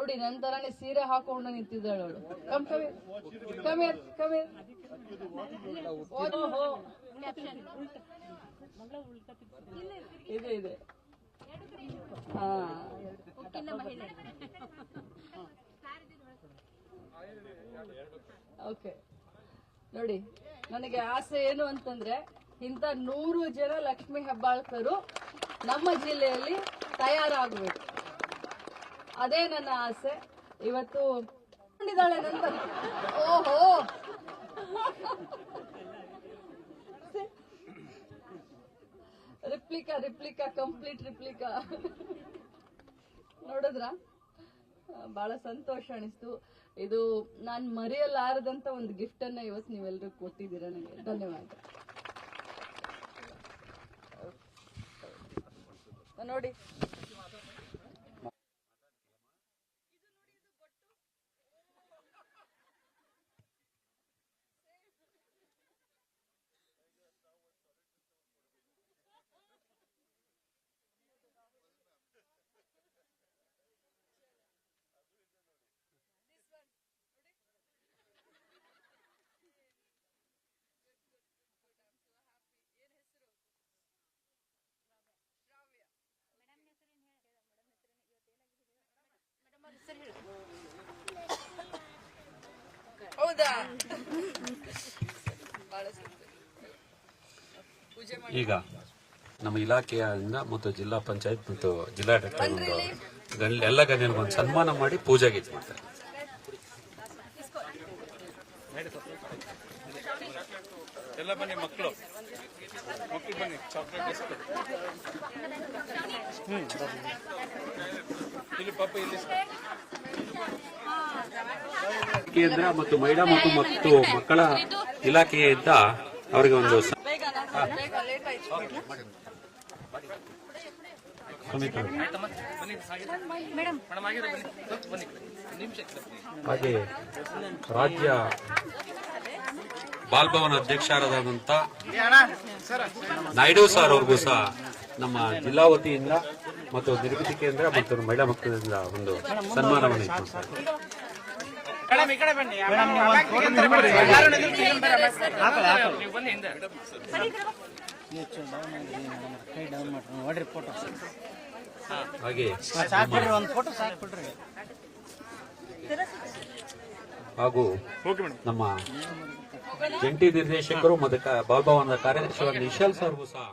ನೋಡಿ ನಂತರನೇ ತರಾನೇ ಸೀರೆ ಹಾಕೊಂಡು ನಿಂತಿದ್ದಾಳು ಅವಳು. ಕಮ್ ಕಮಿ ಕಮಿ ಕಮಿ ಓಹೋ. ಇದೆ ಇದೆ. ಹಾ. ಓಕೆ ನೋಡಿ ನನಗೆ ಆಸೆ ಏನು ಅಂತಂದ್ರೆ ಇಂಥ ನೂರು ಜನ ಲಕ್ಷ್ಮಿ ಹೆಬ್ಬಾಳ್ಕರು ನಮ್ಮ ಜಿಲ್ಲೆಯಲ್ಲಿ ತಯಾರಾಗಬೇಕು. ಅದೇ ನನ್ನ ಆಸೆ. ಇವತ್ತು ಓಹೋ. Replica replica, complete replica. ನೋಡಿದ್ರ? ಬಹಳ ಸಂತೋಷ ಅನಿಸ್ತು. ಇದು ನಾನ್ ಮರೆಯಲಾರದಂತ ಒಂದು ಗಿಫ್ಟ್ ಅನ್ನ ಇವತ್ತು ನೀವೆಲ್ಲರೂ ಕೊಟ್ಟಿದ್ದೀರಾ ನನಗೆ. ಧನ್ಯವಾದ. ನೋಡಿ. ಹೌದಾ? ಪೂಜೆ ಈಗ ನಮ್ಮ ಇಲಾಖೆಯಿಂದ ಮತ್ತು ಜಿಲ್ಲಾ ಪಂಚಾಯತ್ ಮತ್ತು ಜಿಲ್ಲಾಡಳಿತ ಒಂದು ಗಣ್ಯ- ಎಲ್ಲ ಗಣ್ಯರಿಗೂ ಒಂದು ಸನ್ಮಾನ ಮಾಡಿ ಪೂಜೆಗೆ ಇದು ಮಾಡ್ತಾರೆ. ಎಲ್ಲ ಬನ್ನಿ ಮಕ್ಕಳು. ಮಕ್ಕಳು ಬನ್ನಿ ಚಾಕ್ಲೇಟ್ ಇಸ್ಕೊ ಇಲ್ಲಿ ಪಾಪ ಇಲ್ಲಿ ಕೇಂದ್ರ ಮತ್ತು ಮಹಿಳಾ ಮತ್ತು ಮತ್ತು ಮಕ್ಕಳ ಇಲಾಖೆಯಿಂದ ಅವರಿಗೆ ಒಂದು ಹಾಗೆ ರಾಜ್ಯ ಬಾಲ್ಭವನ ಅಧ್ಯಕ್ಷರಾದಂತ ನಾಯ್ಡು ಸರ್ ಅವ್ರಿಗೂ ಸಹ ನಮ್ಮ ಜಿಲ್ಲಾ ವತಿಯಿಂದ ಮತ್ತು ನಿರ್ಮಿತಿ ಕೇಂದ್ರ ಮತ್ತು ಮಹಿಳಾ ಮಕ್ಕಳಿಂದ ಒಂದು ಸನ್ಮಾನವನ್ನು ಇತ್ತು ಸರ್ ಕೈ ಡೌನ್ ಹಾಗೆ. ಹಾಗೂ ನಮ್ಮ ಜಂಟಿ ನಿರ್ದೇಶಕರು ಮತ್ತು ಬಾಲ್ಭವನದ ಕಾರ್ಯದರ್ಶಿ ನಿಶಾಲ್ ಸರ್ಗೂ ಸಹ